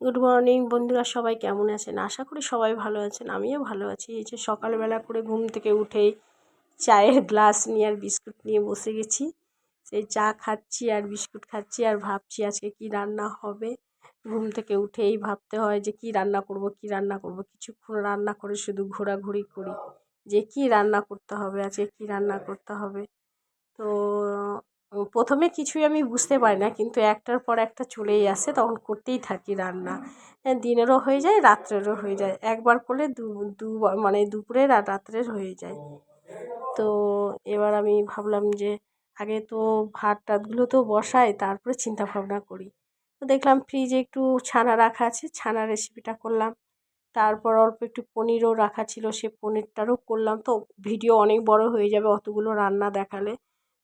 Good morning বন্ধুরা, সবাই কেমন আছেন? আশা করি সবাই ভালো আছেন, আমিও ভালো আছি। এই যে সকালবেলা করে ঘুম থেকে উঠেই চায়ের গ্লাস নিয়ে আর বিস্কুট নিয়ে বসে গেছি। সেই চা খাচ্ছি আর বিস্কুট খাচ্ছি আর ভাবছি আজকে কি রান্না হবে। ঘুম থেকে উঠেই ভাবতে হয় যে কি রান্না করব, কি রান্না করব। কিছুক্ষণ রান্না করে শুধু ঘোরাঘুরি করি যে কি রান্না করতে হবে, আজকে কি রান্না করতে হবে। তো প্রথমে কিছুই আমি বুঝতে পারি না, কিন্তু একটার পর একটা চলেই আসে, তখন করতেই থাকি রান্না। হ্যাঁ দিনেরও হয়ে যায়, রাত্রেরও হয়ে যায়। একবার করলে দু দু মানে দুপুরের আর রাত্রের হয়ে যায়। তো এবার আমি ভাবলাম যে, আগে তো ভাত টাতগুলো তো বসাই, তারপরে চিন্তা ভাবনা করি। তো দেখলাম ফ্রিজে একটু ছানা রাখা আছে, ছানা রেসিপিটা করলাম। তারপর অল্প একটু পনিরও রাখা ছিল, সে পনিরটারও করলাম। তো ভিডিও অনেক বড় হয়ে যাবে অতগুলো রান্না দেখালে।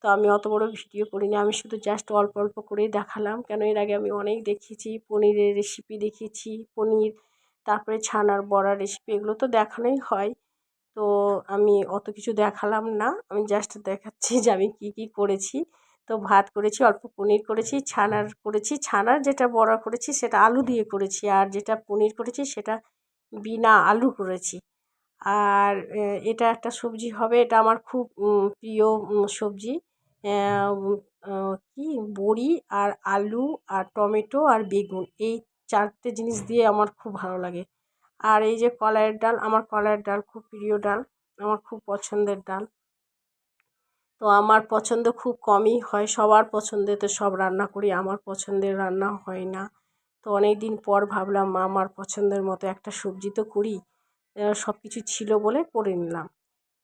তো আমি অত বড় ভিডিও করিনি, আমি শুধু জাস্ট অল্প অল্প করেই দেখালাম। কেন এর আগে আমি অনেক দেখিয়েছি, পনিরের রেসিপি দেখিয়েছি, পনির, তারপরে ছানার বড়া রেসিপি এগুলো তো দেখানোই হয়। তো আমি অত কিছু দেখালাম না, আমি জাস্ট দেখাচ্ছি যে আমি কী কী করেছি। তো ভাত করেছি, অল্প পনির করেছি, ছানার করেছি ছানার যেটা বড়া করেছি সেটা আলু দিয়ে করেছি, আর যেটা পনির করেছি সেটা বিনা আলু করেছি। আর এটা একটা সবজি হবে। এটা আমার খুব প্রিয় সবজি। কি? বড়ি আর আলু আর টমেটো আর বেগুন। এই চারটে জিনিস দিয়ে আমার খুব ভালো লাগে। আর এই যে কলাইয়ের ডাল, আমার কলাইয়ের ডাল খুব প্রিয় ডাল। আমার খুব পছন্দের ডাল। তো আমার পছন্দ খুব কমই হয় সবার পছন্দে। তো সব রান্না করি, আমার পছন্দের রান্না হয় না। তো অনেক দিন পর ভাবলাম আমার পছন্দের মতো একটা সবজি তো করি। সব কিছু ছিল বলে করে নিলাম।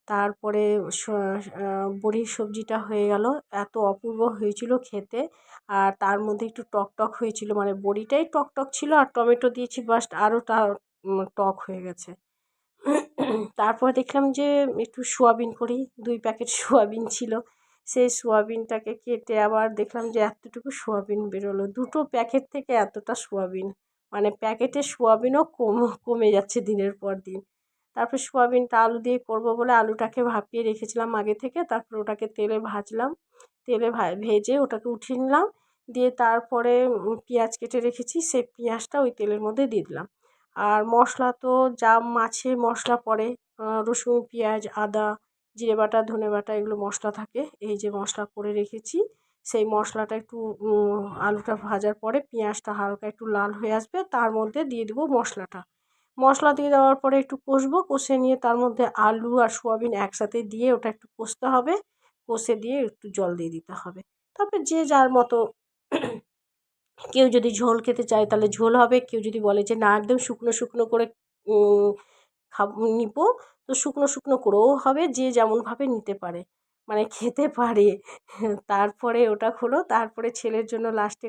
তারপরে বড়ির সবজিটা হয়ে গেল। এত অপূর্ব হয়েছিল খেতে। আর তার মধ্যে একটু টক টক হয়েছিল। মানে বড়িটাই টক টক ছিল আর টমেটো দিয়েছি বাস্ট আরও টক হয়ে গেছে। তারপর দেখলাম যে একটু সোয়াবিন করি। দুই প্যাকেট সোয়াবিন ছিল। সেই সোয়াবিনটাকে কেটে আবার দেখলাম যে এতটুকু সোয়াবিন বেরোলো। দুটো প্যাকেট থেকে এতটা সোয়াবিন মানে প্যাকেটের সোয়াবিনও কম, কমে যাচ্ছে দিনের পর দিন। তারপর সোয়াবিনটা আলু দিয়ে করব বলে আলুটাকে ভাপিয়ে রেখেছিলাম আগে থেকে। তারপর ওটাকে তেলে ভাজলাম। তেলে ভেজে ওটাকে উঠিয়ে নিলাম। দিয়ে তারপরে পেঁয়াজ কেটে রেখেছি। সে পেঁয়াজটা ওই তেলের মধ্যে দিয়ে দিলাম। আর মশলা তো যা মাছে মশলা পড়ে রসুন, পেঁয়াজ, আদা, জিরে বাটা, ধনে বাটা এগুলো মশলা থাকে। এই যে মশলা করে রেখেছি। সেই মশলাটা একটু আলুটা ভাজার পরে পেঁয়াজটা হালকা একটু লাল হয়ে আসবে, তার মধ্যে দিয়ে দেবো মশলাটা। মশলা দিয়ে দেওয়ার পরে একটু কষবো, কষে নিয়ে তার মধ্যে আলু আর সোয়াবিন একসাথে দিয়ে ওটা একটু কষতে হবে। কষে দিয়ে একটু জল দিয়ে দিতে হবে। তারপরে যে যার মতো কেউ যদি ঝোল খেতে চায় তাহলে ঝোল হবে, কেউ যদি বলে যে না, একদম শুকনো শুকনো করে খাব, নিব, তো শুকনো শুকনো করেও হবে, যে যেমনভাবে নিতে পারে। মানে খেতে পারে। তারপরে ওটা হলো তারপরে ছেলের জন্য লাস্টে